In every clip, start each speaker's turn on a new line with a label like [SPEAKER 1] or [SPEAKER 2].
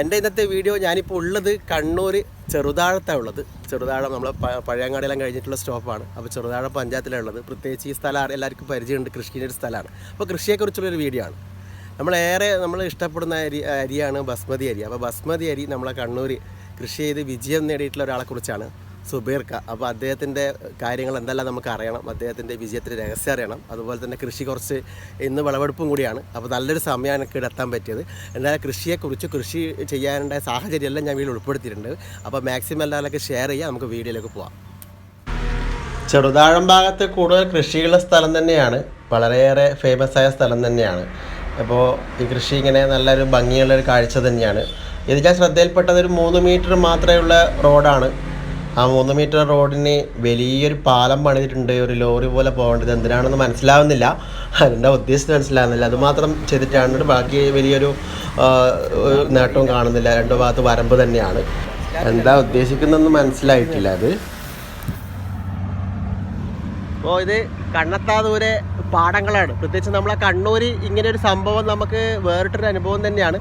[SPEAKER 1] എന്റെ ഇന്നത്തെ വീഡിയോ ഞാനിപ്പോൾ ഉള്ളത് കണ്ണൂർ ചെറുതാഴത്താണ് ഉള്ളത്. ചെറുതാഴം നമ്മൾ പഴയങ്ങാടിയെല്ലാം കഴിഞ്ഞിട്ടുള്ള സ്റ്റോപ്പാണ്. അപ്പോൾ ചെറുതാഴം പഞ്ചായത്തിലാണ് ഉള്ളത്. പ്രത്യേകിച്ച് ഈ സ്ഥലം എല്ലാവർക്കും പരിചയമുണ്ട്. കൃഷിന്റെ ഒരു സ്ഥലമാണ്. അപ്പോൾ കൃഷിയെക്കുറിച്ചുള്ളൊരു വീഡിയോ ആണ്. നമ്മളേറെ നമ്മൾ ഇഷ്ടപ്പെടുന്ന അരി അരിയാണ് ബസ്മതി അരി. അപ്പോൾ ബസ്മതി അരി നമ്മളെ കണ്ണൂർ കൃഷി ചെയ്ത് വിജയം നേടിയിട്ടുള്ള ഒരാളെ കുറിച്ചാണ്. സുബീർക്ക. അപ്പോൾ അദ്ദേഹത്തിന്റെ കാര്യങ്ങൾ എന്തെല്ലാം നമുക്ക് അറിയണം? അദ്ദേഹത്തിന്റെ വിജയത്തിന്റെ രഹസ്യം അറിയണം. അതുപോലെ തന്നെ കൃഷി കുറച്ച് ഇന്ന് വിളവെടുപ്പും കൂടിയാണ്. അപ്പോൾ നല്ലൊരു സമയമാണ് എനിക്ക് എത്താൻ പറ്റിയത്. എന്നാൽ കൃഷിയെക്കുറിച്ച് കൃഷി സാഹചര്യം എല്ലാം ഞാൻ വീട്ടിൽ ഉൾപ്പെടുത്തിയിട്ടുണ്ട്. അപ്പോൾ മാക്സിമം എല്ലാവരൊക്കെ ഷെയർ ചെയ്യാം. നമുക്ക് വീഡിയോയിലേക്ക് പോവാം. ചെറുതാഴം ഭാഗത്ത് കൂടുതൽ കൃഷിയുള്ള സ്ഥലം തന്നെയാണ്. വളരെയേറെ ഫേമസ് ആയ സ്ഥലം തന്നെയാണ്. അപ്പോൾ ഈ കൃഷി ഇങ്ങനെ നല്ലൊരു ഭംഗിയുള്ള ഒരു കാഴ്ച തന്നെയാണ്. ഇത് ഞാൻ ശ്രദ്ധയിൽപ്പെട്ടത് ഒരു മൂന്ന് മീറ്റർ മാത്രമേ ഉള്ള റോഡാണ് ആ മൂന്ന് മീറ്റർ റോഡിന് വലിയൊരു പാലം പണിതിട്ടുണ്ട് ഒരു ലോറി പോലെ പോകേണ്ടത്. എന്തിനാണെന്ന് മനസ്സിലാവുന്നില്ല. അതിന്റെ ഉദ്ദേശം മനസ്സിലാവുന്നില്ല. അതുമാത്രം ചെയ്തിട്ടാണ് ബാക്കി വലിയൊരു നേട്ടവും കാണുന്നില്ല. രണ്ടു ഭാഗത്ത് വരമ്പ് തന്നെയാണ്. എന്താ ഉദ്ദേശിക്കുന്നതെന്ന് മനസ്സിലായിട്ടില്ല അത്. അപ്പോൾ ഇത് കണ്ണത്താ ദൂരെ പാടങ്ങളാണ്. പ്രത്യേകിച്ച് നമ്മളെ കണ്ണൂർ ഇങ്ങനെ ഒരു സംഭവം നമുക്ക് വേറിട്ടൊരു അനുഭവം തന്നെയാണ്.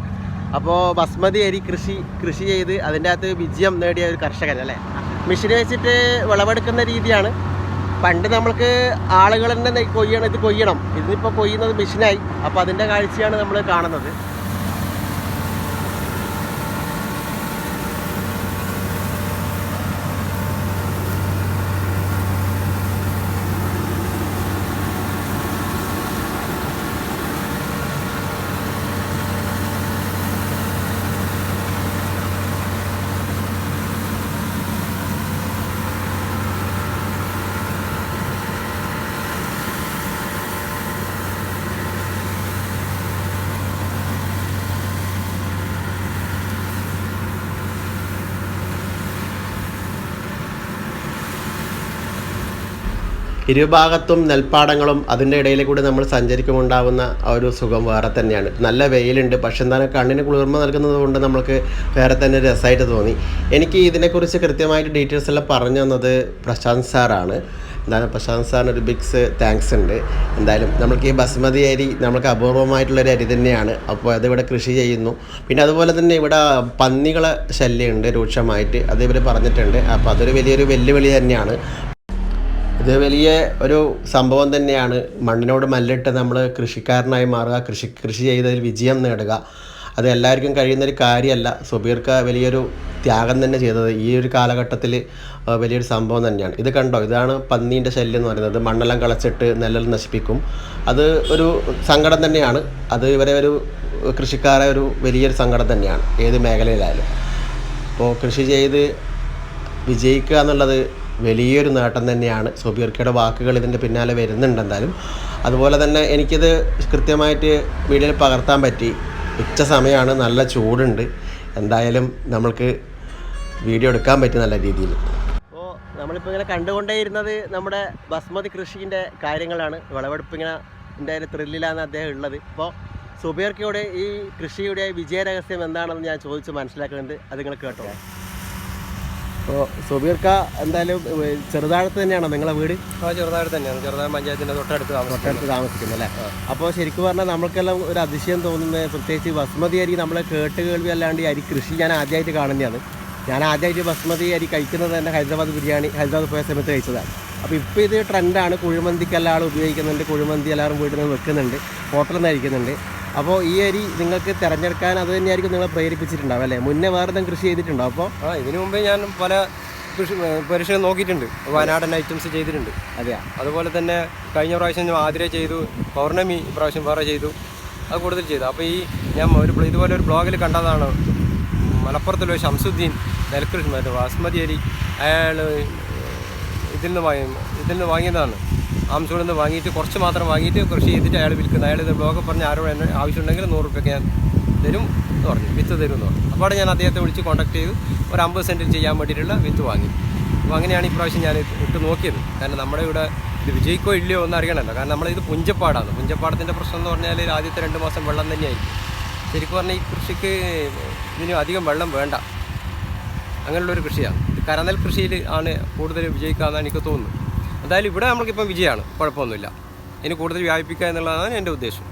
[SPEAKER 1] അപ്പോൾ ബസ്മതി അരി കൃഷി കൃഷി ചെയ്ത് അതിന്റെ അകത്ത് വിജയം നേടിയ ഒരു കർഷകൻ അല്ലേ? മെഷീൻ വെച്ചിട്ട് വിളവെടുക്കുന്ന രീതിയാണ്. പണ്ട് നമ്മൾക്ക് ആളുകൾ തന്നെ കൊയ്യണം ഇത് കൊയ്യണം. ഇതിപ്പോൾ കൊയ്യുന്നത് മെഷീനായി. അപ്പോൾ അതിന്റെ കാഴ്ചയാണ് നമ്മൾ കാണുന്നത്. ഇരുഭാഗത്തും നെൽപ്പാടങ്ങളും അതിന്റെ ഇടയിൽ കൂടി നമ്മൾ സഞ്ചരിക്കുമുണ്ടാവുന്ന ഒരു സുഖം വേറെ തന്നെയാണ്. നല്ല വെയിലുണ്ട് പക്ഷെ എന്താണ് കണ്ണിന് കുളിർമ നൽകുന്നത് കൊണ്ട് നമുക്ക് വേറെ തന്നെ രസമായിട്ട് തോന്നി. എനിക്ക് ഇതിനെക്കുറിച്ച് കൃത്യമായിട്ട് ഡീറ്റെയിൽസ് എല്ലാം പറഞ്ഞു തന്നത് പ്രശാന്ത് സാറാണ്. എന്താണ് പ്രശാന്ത് സാറിന് ഒരു ബിഗ്സ് താങ്ക്സ് ഉണ്ട്. എന്തായാലും നമുക്ക് ഈ ബസ്മതി അരി നമുക്ക് അപൂർവമായിട്ടുള്ളൊരു അരി തന്നെയാണ്. അപ്പോൾ അതിവിടെ കൃഷി ചെയ്യുന്നു. പിന്നെ അതുപോലെ തന്നെ ഇവിടെ പന്നികളെ ശല്യമുണ്ട് രൂക്ഷമായിട്ട്. അത് ഇവർ പറഞ്ഞിട്ടുണ്ട്. അപ്പോൾ അതൊരു വലിയൊരു വെല്ലുവിളി തന്നെയാണ്. ഇത് വലിയ ഒരു സംഭവം തന്നെയാണ്. മണ്ണിനോട് മല്ലിട്ട് നമ്മൾ കൃഷിക്കാരനായി മാറുക കൃഷി കൃഷി ചെയ്തതിൽ വിജയം നേടുക. അത് എല്ലാവർക്കും കഴിയുന്നൊരു കാര്യമല്ല. സുബീർക്ക് വലിയൊരു ത്യാഗം തന്നെ ചെയ്തത് ഈ ഒരു കാലഘട്ടത്തിൽ വലിയൊരു സംഭവം തന്നെയാണ്. ഇത് കണ്ടോ? ഇതാണ് പന്നീന്റെ ശല്യം എന്ന് പറയുന്നത്. മണ്ണെല്ലാം കളച്ചിട്ട് നെല്ലെല്ലാം നശിപ്പിക്കും. അത് ഒരു സങ്കടം തന്നെയാണ്. അത് ഇവരെ ഒരു കൃഷിക്കാരെ ഒരു വലിയൊരു സങ്കടം തന്നെയാണ്. ഏത് മേഖലയിലായാലും. അപ്പോൾ കൃഷി ചെയ്ത് വിജയിക്കുക എന്നുള്ളത് വലിയൊരു നേട്ടം തന്നെയാണ്. സുബീർക്കയുടെ വാക്കുകൾ ഇതിന്റെ പിന്നാലെ വരുന്നുണ്ട് എന്തായാലും അതുപോലെ തന്നെ എനിക്കിത് കൃത്യമായിട്ട് വീഡിയോയിൽ പകർത്താൻ പറ്റി. ഉച്ച സമയമാണ് നല്ല ചൂടുണ്ട്. എന്തായാലും നമ്മൾക്ക് വീഡിയോ എടുക്കാൻ പറ്റി നല്ല രീതിയിൽ. അപ്പോൾ നമ്മളിപ്പോൾ ഇങ്ങനെ കണ്ടുകൊണ്ടേയിരുന്നത് നമ്മുടെ ബസ്മതി കൃഷിന്റെ കാര്യങ്ങളാണ്. വിളവെടുപ്പ് ഇങ്ങനെ എന്റെ ത്രില്ലിലാണ് അദ്ദേഹം ഉള്ളത്. ഇപ്പോൾ സുബീർക്കയുടെ ഈ കൃഷിയുടെ വിജയരഹസ്യം എന്താണെന്ന് ഞാൻ ചോദിച്ച് മനസ്സിലാക്കുന്നുണ്ട്. അത് നിങ്ങൾ കേട്ടോ. അപ്പോൾ സുബീർക്ക എന്തായാലും ചെറുതാഴത്ത് തന്നെയാണോ നിങ്ങളെ വീട്?
[SPEAKER 2] ആ ചെറുതാഴത്ത് തന്നെയാണ്. ചെറുതായ പഞ്ചായത്തിന്റെ തൊട്ടടുത്ത്
[SPEAKER 1] തൊട്ടടുത്ത് താമസിക്കുന്നത് അല്ലേ? അപ്പോൾ ശരിക്കും പറഞ്ഞാൽ നമ്മൾക്കെല്ലാം ഒരു അതിശയം തോന്നുന്നത് പ്രത്യേകിച്ച് ബസ്മതി അരി നമ്മളെ കേട്ട് കേൾവി അല്ലാണ്ട് ഈ അരി കൃഷി ഞാൻ ആദ്യമായിട്ട് കാണുന്നതാണ്. ഞാൻ ആദ്യമായിട്ട് ബസ്മതി അരി കഴിക്കുന്നത് തന്നെ ഹൈദരാബാദ് ബിരിയാണി ഹൈദരാബാദ് പോയ സമയത്ത് കഴിച്ചതാണ്. അപ്പോൾ ഇപ്പോൾ ഇത് ട്രെൻഡാണ് കുഴിമന്തിക്ക് എല്ലാവരും ഉപയോഗിക്കുന്നുണ്ട്. കുഴിമന്തി എല്ലാവരും വീട്ടിൽ നിന്ന് വെക്കുന്നുണ്ട്. ഹോട്ടലിൽ നിന്ന് കഴിക്കുന്നുണ്ട്. അപ്പോൾ ഈ അരി നിങ്ങൾക്ക് തിരഞ്ഞെടുക്കാൻ അത് തന്നെയായിരിക്കും നിങ്ങളെ പ്രേരിപ്പിച്ചിട്ടുണ്ടാവും അല്ലേ? മുന്നേ വേറെ എന്തെങ്കിലും കൃഷി ചെയ്തിട്ടുണ്ടോ അപ്പോൾ
[SPEAKER 2] ആ ഇതിനു മുമ്പേ ഞാൻ പല കൃഷി പരിശീലനം നോക്കിയിട്ടുണ്ട്. വയനാടൻ ഐറ്റംസ് ചെയ്തിട്ടുണ്ട്.
[SPEAKER 1] അതെയാ?
[SPEAKER 2] അതുപോലെ തന്നെ കഴിഞ്ഞ പ്രാവശ്യം ഞാൻ ആതിര ചെയ്തു പൗർണമി പ്രാവശ്യം വേറെ ചെയ്തു അത് കൂടുതൽ ചെയ്തു. അപ്പോൾ ഈ ഞാൻ ഒരു ഇതുപോലെ ഒരു ബ്ലോഗിൽ കണ്ടതാണ് മലപ്പുറത്തുള്ള ഷംസുദ്ദീൻ നെൽകൃഷി മറ്റേ ബാസ്മതി അരി അയാൾ ഇതിൽ നിന്ന് വാങ്ങി ഇതിൽ നിന്ന് വാങ്ങിയതാണ്. ആംസൂളിൽ നിന്ന് വാങ്ങിയിട്ട് കുറച്ച് മാത്രം വാങ്ങിയിട്ട് കൃഷി ചെയ്തിട്ട് അയാൾ വിൽക്കുന്നത് അയാൾ ഇത് ബ്ലോഗ് പറഞ്ഞ് ആരോട് എന്നെ ആവശ്യമുണ്ടെങ്കിൽ നൂറ് റുപ്യക്ക് ഞാൻ തരും എന്ന് പറഞ്ഞു. വിത്ത് തരും എന്ന് പറഞ്ഞു. അപ്പോൾ ഞാൻ അദ്ദേഹത്തെ വിളിച്ച് കോൺടാക്ട് ചെയ്തു. ഒരു അമ്പത് സെന്റിൽ ചെയ്യാൻ വേണ്ടിയിട്ടുള്ള വിത്ത് വാങ്ങി. അപ്പോൾ അങ്ങനെയാണ് ഈ ഇപ്രാവശ്യം ഞാൻ ഇട്ട് നോക്കിയത്. കാരണം നമ്മുടെ ഇവിടെ ഇത് വിജയിക്കോ ഇല്ലയോ എന്ന് അറിയണമല്ലോ. കാരണം നമ്മളിത് പുഞ്ചപ്പാടാണ്. പുഞ്ചപ്പാടത്തിന്റെ പ്രശ്നം എന്ന് പറഞ്ഞാൽ ആദ്യത്തെ രണ്ട് മാസം വെള്ളം തന്നെയായിരിക്കും. ശരിക്കും പറഞ്ഞാൽ ഈ കൃഷിക്ക് ഇതിന് അധികം വെള്ളം വേണ്ട. അങ്ങനെയുള്ളൊരു കൃഷിയാണ്. കരനെൽ കൃഷിയിൽ ആണ് കൂടുതൽ വിജയിക്കാമെന്നാണ് എനിക്ക് തോന്നുന്നത്. എന്തായാലും ഇവിടെ നമുക്കിപ്പം വിജയമാണ്. കുഴപ്പമൊന്നുമില്ല. ഇനി കൂടുതൽ വ്യാപിപ്പിക്കുക എന്നുള്ളതാണ് എന്റെ ഉദ്ദേശം.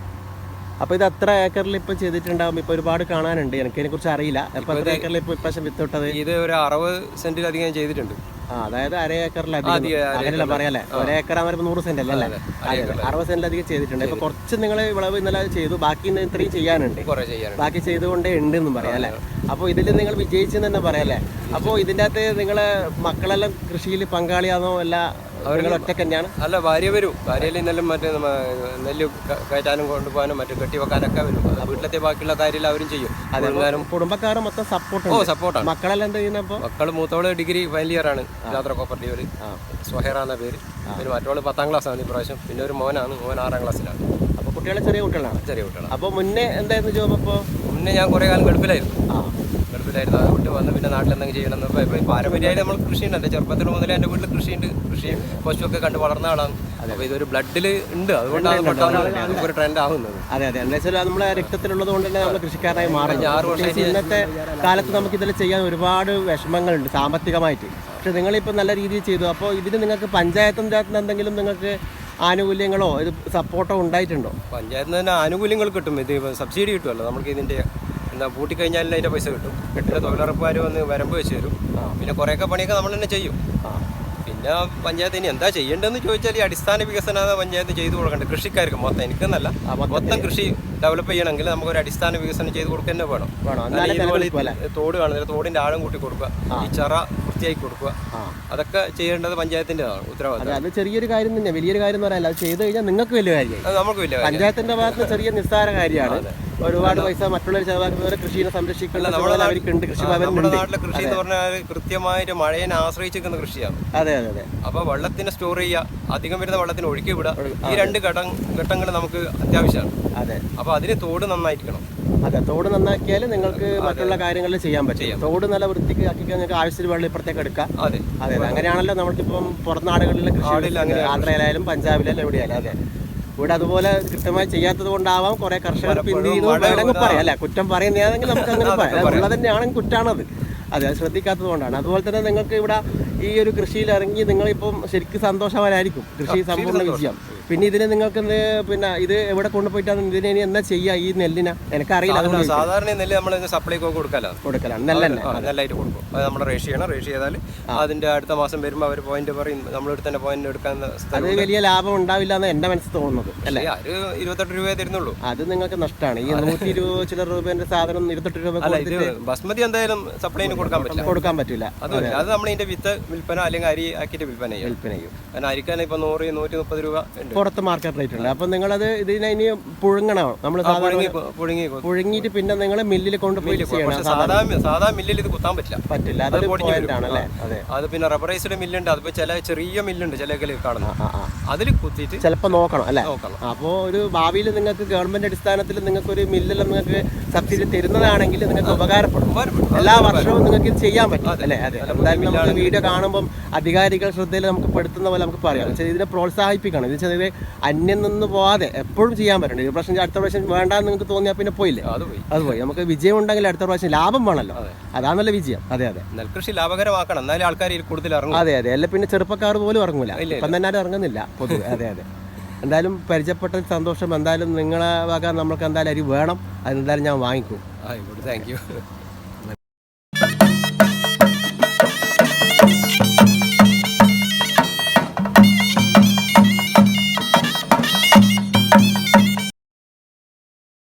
[SPEAKER 1] അപ്പോൾ ഇത് അത്ര ഏക്കറിൽ ഇപ്പോൾ ചെയ്തിട്ടുണ്ടാകുമ്പോൾ ഇപ്പോൾ ഒരുപാട് കാണാനുണ്ട്. എനിക്ക് അതിനെക്കുറിച്ച് അറിയില്ല. അപ്പോൾ ഏക്കറിൽ ഇപ്പോൾ ഇപ്രാവശ്യം വിത്തോട്ടത്?
[SPEAKER 2] ഇത് ഒരു അറുപത് സെന്റിലധികം ചെയ്തിട്ടുണ്ട്.
[SPEAKER 1] ആ അതായത് അര ഏക്കറിലധികം അങ്ങനെയല്ല പറയാല്ലേ? ഒരു ഏക്കർ ആകുമ്പോൾ നൂറ് സെന്റ് അല്ലേ? അല്ലേ അറുപത് സെന്റിലധികം ചെയ്തിട്ടുണ്ട്. ഇപ്പൊ കുറച്ച് നിങ്ങൾ വിളവ് ഇന്നലെ ചെയ്തു. ബാക്കി ഇത്രയും ചെയ്യാനുണ്ട്. ബാക്കി ചെയ്തുകൊണ്ടേ ഉണ്ട് എന്നും പറയാം അല്ലേ? അപ്പോൾ ഇതിൽ നിങ്ങൾ വിജയിച്ചെന്ന് തന്നെ പറയാം അല്ലേ? അപ്പോൾ ഇതിന്റെ അകത്ത് നിങ്ങളെ മക്കളെല്ലാം കൃഷിയിൽ പങ്കാളിയാണോ? അല്ല ഒറ്റയ്ക്ക് തന്നെയാണ്
[SPEAKER 2] അല്ല ഭാര്യ വരും. ഭാര്യയിൽ നെല്ലും മറ്റേ നെല്ല് കയറ്റാനും കൊണ്ടുപോകാനും മറ്റു കെട്ടി വെക്കാനൊക്കെ വരും. വീട്ടിലത്തെ ബാക്കിയുള്ള കാര്യം അവരും ചെയ്യും. ഒഴുങ്ങാനും
[SPEAKER 1] കുടുംബക്കാർ മൊത്തം സപ്പോർട്ട്
[SPEAKER 2] ഓ
[SPEAKER 1] സപ്പോർട്ട്
[SPEAKER 2] സപ്പോർട്ടാണ്
[SPEAKER 1] മക്കളെല്ലാം എന്ത് ചെയ്യുന്നപ്പോൾ
[SPEAKER 2] മക്കൾ മൂത്തോൾ ഡിഗ്രി ഫൈനൽ ഇയർ ആണ്. യാത്ര കോപ്പറേറ്റീവിൽ സ്വഹേറ എന്ന പേര്. പിന്നെ മറ്റോൾ പത്താം ക്ലാസ് ആണ് ഇപ്രാവശ്യം. പിന്നെ ഒരു മോനാണ്. മോൻ ആറാം ക്ലാസ്സിലാണ്
[SPEAKER 1] അപ്പോൾ കുട്ടികളെ ചെറിയ കുട്ടികളാണ്.
[SPEAKER 2] ചെറിയ കുട്ടികളാണ്.
[SPEAKER 1] അപ്പോൾ മുന്നേ എന്തായിരുന്നു ജോബ് അപ്പോൾ
[SPEAKER 2] മുന്നേ ഞാൻ കുറേ കാലം ഗൾഫിലായിരുന്നു.
[SPEAKER 1] ആ.
[SPEAKER 2] ഗൾഫിലായിരുന്നു അതുകൊണ്ട് വന്ന് പിന്നെ നാട്ടിൽ എന്തെങ്കിലും ചെയ്യണം എന്ന് ഇപ്പം പാരമ്പര്യമായിട്ട് നമ്മൾ കൃഷിയുണ്ട്. എന്റെ ചെറുപ്പത്തിൽ മുതലേ എന്റെ വീട്ടിൽ കൃഷിയുണ്ട്. കൃഷി പശുവൊക്കെ കണ്ട് വളർന്ന ആളാണ്. അപ്പോൾ ഇതൊരു ബ്ലഡിൽ ഉണ്ട്. അതുകൊണ്ടാണ് പെട്ടെന്ന് ഒരു ട്രെൻഡ് ആവുന്നത്.
[SPEAKER 1] അതെ അതെ. എന്താ വെച്ചാൽ നമ്മളെ രക്തത്തിലുള്ളത് കൊണ്ട് തന്നെ നമ്മൾ കൃഷിക്കാരായി മാറും
[SPEAKER 2] ആറ്
[SPEAKER 1] വർഷം ഇന്നത്തെ കാലത്ത് നമുക്ക് ഇതിൽ ചെയ്യാൻ ഒരുപാട് വിഷമങ്ങളുണ്ട് സാമ്പത്തികമായിട്ട്. പക്ഷെ നിങ്ങളിപ്പോൾ നല്ല രീതിയിൽ ചെയ്തു. അപ്പോൾ ഇതിന് നിങ്ങൾക്ക് പഞ്ചായത്തിന്റെ അകത്ത് എന്തെങ്കിലും നിങ്ങൾക്ക് ആനുകൂല്യങ്ങളോ ഇത് സപ്പോർട്ടോ ഉണ്ടായിട്ടുണ്ടോ?
[SPEAKER 2] പഞ്ചായത്തിൽ നിന്ന് തന്നെ ആനുകൂല്യങ്ങൾ കിട്ടും. ഇത് സബ്സിഡി കിട്ടുമല്ലോ. നമുക്ക് ഇതിന്റെ എന്താ പൂട്ടിക്കഴിഞ്ഞാലും അതിന്റെ പൈസ കിട്ടും. പിന്നെ തൊഴിലുറപ്പുകാർ വന്ന് വരമ്പ് വെച്ച് തരും. പിന്നെ കുറേയൊക്കെ പണിയൊക്കെ നമ്മൾ തന്നെ ചെയ്യും. പിന്നെ പഞ്ചായത്ത് ഇനി എന്താ ചെയ്യേണ്ടതെന്ന് ചോദിച്ചാൽ ഈ അടിസ്ഥാന വികസന പഞ്ചായത്ത് ചെയ്തു കൊടുക്കേണ്ടത്. കൃഷിക്കാർക്ക് മൊത്തം എനിക്കെന്നല്ല. മൊത്തം കൃഷി ഡെവലപ്പ് ചെയ്യണമെങ്കിൽ നമുക്ക് ഒരു അടിസ്ഥാന വികസനം ചെയ്ത് കൊടുക്കുക തന്നെ വേണം. ഇതുപോലെ തോട് കാണുന്നില്ല. തോടിന്റെ ആഴം കൂട്ടി കൊടുക്കുക. ഈ ചറ വൃത്തിയാക്കി കൊടുക്കുക. അതൊക്കെ ചെയ്യേണ്ടത്
[SPEAKER 1] പഞ്ചായത്തിന്റെതാണ്
[SPEAKER 2] ഉത്തരവാദിത്തം.
[SPEAKER 1] അത് ചെറിയൊരു കാര്യം തന്നെ വലിയൊരു കാര്യം എന്ന് പറയാനല്ല അത് ചെയ്ത് കഴിഞ്ഞാൽ നിങ്ങൾക്ക് വലിയ കാര്യമായി.
[SPEAKER 2] നമുക്ക് വലിയ
[SPEAKER 1] പഞ്ചായത്തിന്റെ ഭാഗത്ത് ചെറിയ നിസ്സാര കാര്യമാണ്. ഒരുപാട് പൈസ മറ്റുള്ളവർ ചെലവാക്കുന്നവരെ കൃഷിയെ സംരക്ഷിക്കുന്ന ചുമതല അവർക്കുണ്ട് കൃഷി
[SPEAKER 2] നമ്മുടെ നാട്ടിലെ കൃഷി എന്ന് പറഞ്ഞാൽ കൃത്യമായിട്ട് മഴയെ ആശ്രയിച്ചിരിക്കുന്ന കൃഷിയാണ്.
[SPEAKER 1] അതെ അതെ അതെ.
[SPEAKER 2] അപ്പോൾ വെള്ളത്തിന് സ്റ്റോർ ചെയ്യുക അധികം വരുന്ന വെള്ളത്തിന് ഒഴുക്കി വിടുക ഈ രണ്ട് ഘട്ടം ഘട്ടങ്ങൾ നമുക്ക് അത്യാവശ്യമാണ്.
[SPEAKER 1] അതെ.
[SPEAKER 2] അപ്പോൾ അതിന് തോട് നന്നായിരിക്കണം.
[SPEAKER 1] അതെ തോട് നന്നാക്കിയാൽ നിങ്ങൾക്ക് മറ്റുള്ള കാര്യങ്ങളിൽ ചെയ്യാൻ പറ്റും. തോട് നല്ല വൃത്തിക്ക് ആക്കിക്കാൻ നിങ്ങൾക്ക് ആവശ്യത്തിന് വെള്ളം ഇപ്പുറത്തേക്ക് എടുക്കാം.
[SPEAKER 2] അതെ.
[SPEAKER 1] അതെ അതെ. അങ്ങനെയാണല്ലോ നമ്മൾക്കിപ്പം പുറം നാടുകളിലെ കൃഷി ആന്ധ്രയിലായാലും പഞ്ചാബിലായാലും എവിടെയായാലും. അതെ. ഇവിടെ അതുപോലെ കൃത്യമായി ചെയ്യാത്തത് കൊണ്ടാവാം. കുറെ കർഷകർ പിന്തിരിയുന്നു പറയാം. അല്ലെ കുറ്റം പറയുന്നതാണെങ്കിൽ നമുക്ക് അങ്ങനെ പറയാം. ഉള്ളത് തന്നെയാണെങ്കിൽ കുറ്റാണത്. അതെ അത് ശ്രദ്ധിക്കാത്തത് കൊണ്ടാണ്. അതുപോലെ തന്നെ നിങ്ങൾക്ക് ഇവിടെ ഈ ഒരു കൃഷിയിൽ ഇറങ്ങി നിങ്ങളിപ്പം ശരിക്കും സന്തോഷവാനായിരിക്കും. കൃഷി സമ്പൂർണ വിജയം. പിന്നെ ഇതിനെ നിങ്ങൾക്ക് പിന്നെ ഇത് എവിടെ കൊണ്ടുപോയിട്ടാണ് ഇതിനെ ഇനി എന്താ ചെയ്യുക ഈ നെല്ലിനെ? എനിക്കറിയില്ല
[SPEAKER 2] സാധാരണ നെല്ല് നമ്മൾ സപ്ലൈക്കോ കൊടുക്കലാണ്
[SPEAKER 1] കൊടുക്കലാണ് നെല്ലെണ്ണ
[SPEAKER 2] നെല്ലായിട്ട് കൊടുക്കും. അത് നമ്മൾ റേഷ് ചെയ്യണം. റേഷ് ചെയ്താൽ അതിന്റെ അടുത്ത മാസം വരുമ്പോൾ അവർ പോയിന്റ് പറയും. നമ്മളെടുത്ത് തന്നെ പോയിന്റ് എടുക്കാൻ
[SPEAKER 1] അത് വലിയ ലാഭം ഉണ്ടാവില്ല എന്ന് എന്റെ മനസ്സിൽ തോന്നുന്നത് അല്ലേ?
[SPEAKER 2] ഒരു ഇരുപത്തെട്ട് രൂപയെ തരുന്നുള്ളൂ.
[SPEAKER 1] അത് നിങ്ങൾക്ക് നഷ്ടമാണ് ഈ നൂറ്റി ഇരുപത് ചില രൂപേന്റെ സാധനം ഇരുപത്തെട്ട് രൂപ
[SPEAKER 2] ബസ്മതി എന്തായാലും സപ്ലൈന് കൊടുക്കാൻ പറ്റില്ല.
[SPEAKER 1] കൊടുക്കാൻ പറ്റില്ല
[SPEAKER 2] അത്. അത് നമ്മൾ ഇതിന്റെ വിത്ത് വിൽപ്പന അല്ലെങ്കിൽ അരി ആക്കിയിട്ട് വിൽപ്പന ചെയ്യും.
[SPEAKER 1] വിൽപ്പന ചെയ്യും.
[SPEAKER 2] കാരണം അരിക്കാൻ ഇപ്പൊ നൂറ് നൂറ്റി മുപ്പത് രൂപ ഉണ്ട്.
[SPEAKER 1] പുറത്ത് മാർക്കറ്റ് റേറ്റ് ഉണ്ട്. അപ്പൊ നിങ്ങളത് ഇതിനെ ഇനി പുഴുങ്ങണം? നമ്മൾ സാധാരണ
[SPEAKER 2] പുഴുങ്ങി പുഴുങ്ങി
[SPEAKER 1] പുഴുങ്ങിയിട്ട് പിന്നെ നിങ്ങൾ മില്ലിൽ കൊണ്ടുപോയി ചെയ്യണം
[SPEAKER 2] സാധാ മില്ലിൽ ഇത് കുത്താൻ പറ്റില്ല.
[SPEAKER 1] പറ്റില്ല. അതെ
[SPEAKER 2] അത്. പിന്നെ റബ്ബറൈസ്ഡ് മില്ലുണ്ട് അതിപ്പോ ചില ചെറിയ മില്ലുണ്ട് ചില കാണുന്നത്.
[SPEAKER 1] ആ ആ
[SPEAKER 2] അതിൽ കുത്തിയിട്ട്
[SPEAKER 1] ചിലപ്പോൾ നോക്കണം അല്ലേ?
[SPEAKER 2] നോക്കണം.
[SPEAKER 1] അപ്പോൾ ഒരു ഭാവിയിൽ നിങ്ങൾക്ക് ഗവൺമെന്റ് അടിസ്ഥാനത്തിൽ നിങ്ങൾക്ക് ഒരു മില്ലെല്ലാം നിങ്ങൾക്ക് സബ്സിഡി തരുന്നതാണെങ്കിൽ നിങ്ങൾക്ക് ഉപകാരപ്പെടും. എല്ലാ വർഷവും നിങ്ങൾക്ക് ഇത് ചെയ്യാൻ പറ്റും അല്ലേ? അതെ. എന്തായാലും നമുക്ക് വീഡിയോ കാണുമ്പോൾ അധികാരികൾ ശ്രദ്ധയിൽ നമുക്ക് പെടുത്തുന്ന പോലെ നമുക്ക് പറയാം. ഇതിനെ പ്രോത്സാഹിപ്പിക്കണം. ഇത് ചെറിയ അന്യം നിന്ന് പോവാതെ എപ്പോഴും ചെയ്യാൻ പറ്റണം ഈ പ്രാവശ്യം അടുത്ത പ്രാവശ്യം വേണ്ടാന്ന് നിങ്ങൾക്ക് തോന്നിയാൽ പിന്നെ പോയില്ലേ?
[SPEAKER 2] അത് പോയി.
[SPEAKER 1] നമുക്ക് വിജയം ഉണ്ടെങ്കിൽ അടുത്ത പ്രാവശ്യം ലാഭം വേണമല്ലോ അതാണല്ലോ വിജയം. അതെ അതെ.
[SPEAKER 2] നെൽകൃഷി ലാഭകരമാക്കണം. എന്നാലും ആൾക്കാർ കൂടുതൽ ഇറങ്ങും.
[SPEAKER 1] അതെ അതെ. അല്ല പിന്നെ ചെറുപ്പക്കാർ പോലും ഇറങ്ങൂല. ഇപ്പം തന്നെ ആരും ഇറങ്ങുന്നില്ല പൊതുവെ. അതെ അതെ. എന്തായാലും പരിചയപ്പെട്ട സന്തോഷം. എന്തായാലും നിങ്ങളെ വക നമ്മൾക്ക് എന്തായാലും അരി വേണം. അതെന്തായാലും ഞാൻ വാങ്ങിക്കും.
[SPEAKER 2] Thank you